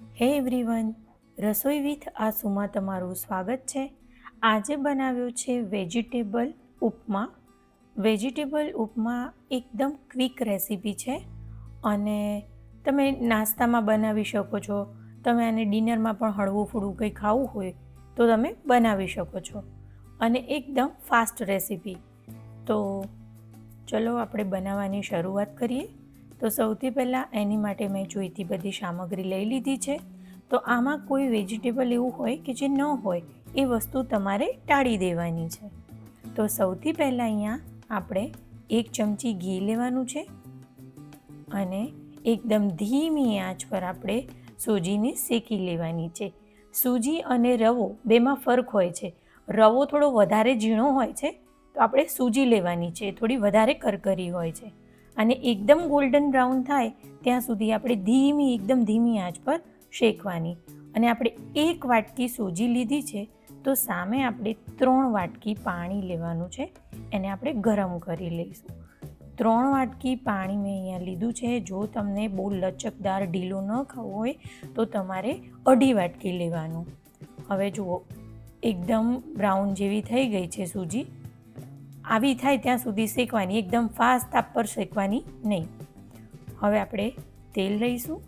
હે એવરીવન, રસોઈ વિથ આસુમાં તમારું સ્વાગત છે. આજે બનાવ્યું છે વેજીટેબલ ઉપમા. વેજીટેબલ ઉપમા એકદમ ક્વિક રેસીપી છે અને તમે નાસ્તામાં બનાવી શકો છો. તમે આને ડિનરમાં પણ હળવું ફૂડવું કંઈ ખાવું હોય તો તમે બનાવી શકો છો. અને એકદમ ફાસ્ટ રેસીપી. તો ચલો આપણે બનાવવાની શરૂઆત કરીએ. તો સૌથી પહેલાં એની માટે મેં જોઈતી બધી સામગ્રી લઈ લીધી છે. તો આમાં કોઈ વેજીટેબલ એવું હોય કે જે ન હોય, એ વસ્તુ તમારે ટાળી દેવાની છે. તો સૌથી પહેલાં અહીંયા આપણે એક ચમચી ઘી લેવાનું છે અને એકદમ ધીમી આંચ પર આપણે સૂજીને શેકી લેવાની છે. સૂજી અને રવો બેમાં ફરક હોય છે. રવો થોડો વધારે ઝીણો હોય છે, તો આપણે સૂજી લેવાની છે. થોડી વધારે કરકરી હોય છે. અને એકદમ ગોલ્ડન બ્રાઉન થાય, ત્યાં સુધી આપણે ધીમી, એકદમ ધીમી આંચ પર શેકવાની. અને આપણે એક વાટકી સૂજી લીધી છે, તો સામે આપણે ત્રણ વાટકી પાણી લેવાનું છે, એને આપણે ગરમ કરી લઈશું. ત્રણ વાટકી પાણી મેં અહીંયા લીધું છે, જો તમને બહુ લચકદાર ઢીલો ન ખાવો હોય, તો તમારે અઢી વાટકી લેવાનું. હવે જુઓ, એકદમ બ્રાઉન જેવી થઈ ગઈ છે સૂજી. આવી થાય ત્યાં સુધી શેકવાની, એકદમ ફાસ્ટ તાપ પર શેકવાની નહીં. હવે આપણે તેલ લઈશું.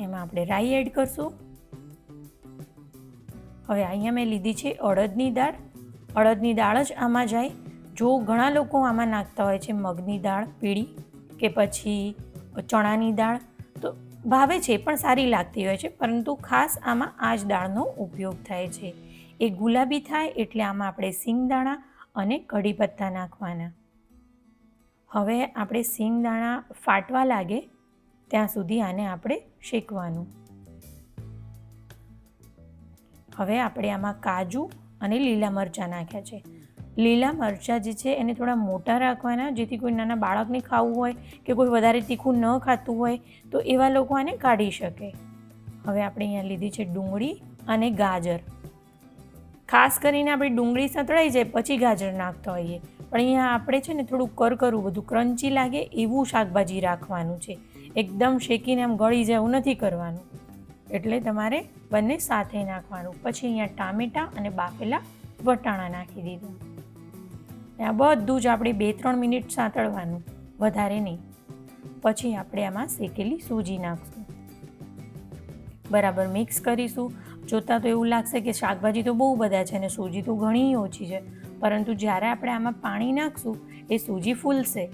એમાં આપણે રાઈ એડ કરશું. હવે અહીંયા મેં લીધી છે અડદની દાળ. અડદની દાળ જ આમાં જાય. જો ઘણા લોકો આમાં નાખતા હોય છે મગની દાળ, પીળી કે પછી ચણાની દાળ, તો ભાવે છે, પણ સારી લાગતી હોય છે. પરંતુ ખાસ આમાં આ જ દાળનો ઉપયોગ થાય છે. એ ગુલાબી થાય એટલે આમાં આપણે સિંગદાણા અને કઢી પત્તા નાખવાના. હવે આપણે સિંગદાણા ફાટવા લાગે ત્યાં સુધી આને આપણે શેકવાનું. હવે આપણે આમાં કાજુ અને લીલા મરચાં નાખ્યા છે. લીલા મરચાં જે છે એને થોડા મોટા રાખવાના, જેથી કોઈ નાના બાળકને ખાવું હોય કે કોઈ વધારે તીખું ન ખાતું હોય, તો એવા લોકો આને કાઢી શકે. હવે આપણે અહીંયા લીધી છે ડુંગળી અને ગાજર. ખાસ કરીને આપણે ડુંગળી સંતળાઈ જાય, પછી ગાજર નાખતા હોઈએ. પણ અહીંયા આપણે છે ને થોડું કરકરું, બધું ક્રન્ચી લાગે એવું શાકભાજી રાખવાનું છે. એકદમ શેકીને આમ ગળી જાય એવું નથી કરવાનું. એટલે તમારે બંને સાથે નાખવાનું. પછી અહીંયા ટામેટાં અને બાફેલા વટાણા નાખી દીધું. આ બધું જ આપણે બે ત્રણ મિનિટ સાંતળવાનું. વધારે નહીં. પછી આપણે આમાં શેકેલી સૂજી નાખશું. બરાબર મિક્સ કરીશું. જોતાં તો એવું લાગશે કે શાકભાજી તો બહુ બધા છે અને સૂજી તો ઘણી ઓછી છે. પરંતુ જ્યારે આપણે આમાં પાણી નાખશું, એ સૂજી ફૂલશે.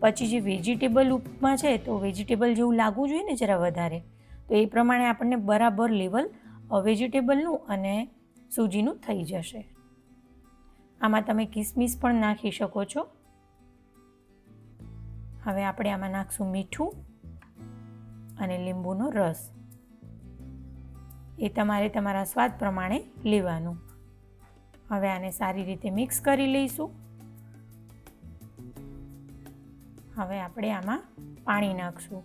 પછી જે વેજીટેબલ ઉપમાં છે, તો વેજીટેબલ જેવું લાગવું જોઈએ ને જરા વધારે. તો એ પ્રમાણે આપણને બરાબર લેવલ વેજીટેબલનું અને સૂજીનું થઈ જશે. આમાં તમે કિસમિસ પણ નાખી શકો છો. હવે આપણે આમાં નાખશું મીઠું અને લીંબુનો રસ. એ તમારે તમારા સ્વાદ પ્રમાણે લેવાનું. હવે આને સારી રીતે મિક્સ કરી લઈશું. હવે આપણે આમાં પાણી નાખશું.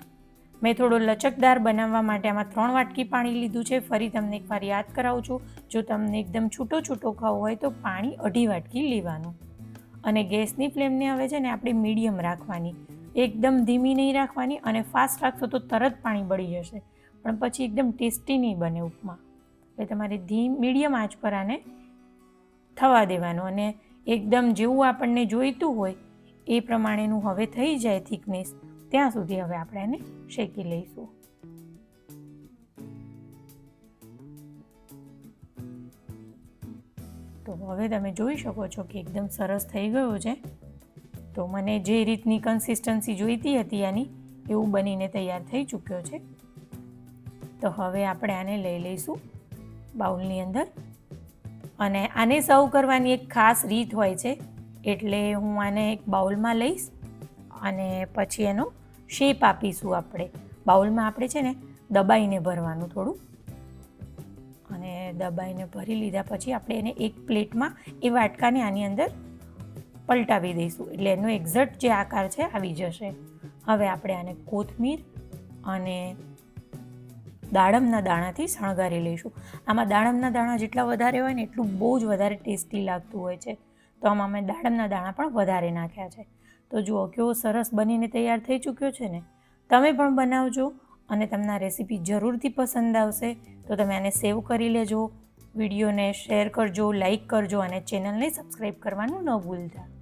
મેં થોડો લચકદાર બનાવવા માટે આમાં ત્રણ વાટકી પાણી લીધું છે. ફરી તમને એકવાર યાદ કરાવું છું. જો તમને એકદમ છૂટો છૂટો ખાવો હોય તો પાણી અઢી વાટકી લેવાનું. અને ગેસની ફ્લેમને હવે છે ને આપણે મીડિયમ રાખવાની. એકદમ ધીમી નહીં રાખવાની અને ફાસ્ટ રાખશો તો તરત પાણી બળી જશે. પણ પછી એકદમ ટેસ્ટી નહીં બને ઉપમા. એટલે તમારે ધીમ, મીડિયમ આંચ પર આને થવા દેવાનું અને એકદમ જેવું આપણને જોઈતું હોય એ પ્રમાણેનું હવે થઈ જાય થિકનેસ, ત્યાં સુધી હવે આપણે એને શેકી લઈશું. તો હવે તમે જોઈ શકો છો કે એકદમ સરસ થઈ ગયો છે. તો મને જે રીતની કન્સિસ્ટન્સી જોઈતી હતી આની, એવું બનીને તૈયાર થઈ ચૂક્યો છે. તો હવે આપણે આને લઈ લઈશું બાઉલની અંદર. અને આને સર્વ કરવાની એક ખાસ રીત હોય છે, એટલે હું આને એક બાઉલમાં લઈશ અને પછી એનો શેપ આપીશું આપણે. બાઉલમાં આપણે છે ને દબાઈને ભરવાનું થોડું. અને દબાઈને ભરી લીધા પછી આપણે એને એક પ્લેટમાં એ વાટકાને આની અંદર પલટાવી દઈશું, એટલે એનો એક્ઝેક્ટ જે આકાર છે, આવી જશે. હવે આપણે આને કોથમીર અને દાડમના દાણાથી શણગારી લઈશું. આમાં દાડમના દાણા જેટલા વધારે હોય ને એટલું બહુ જ વધારે ટેસ્ટી લાગતું હોય છે. તો આમાં અમે દાડમના દાણા પણ વધારે નાખ્યા છે. તો જુઓ કેવો સરસ બનીને તૈયાર થઈ ચૂક્યો છે ને. તમે પણ બનાવજો અને તમને રેસીપી જરૂરથી પસંદ આવશે. તો તમે આને સેવ કરી લેજો, વિડીયોને શેર કરજો, લાઈક કરજો અને ચેનલને સબસ્ક્રાઈબ કરવાનું ન ભૂલતા.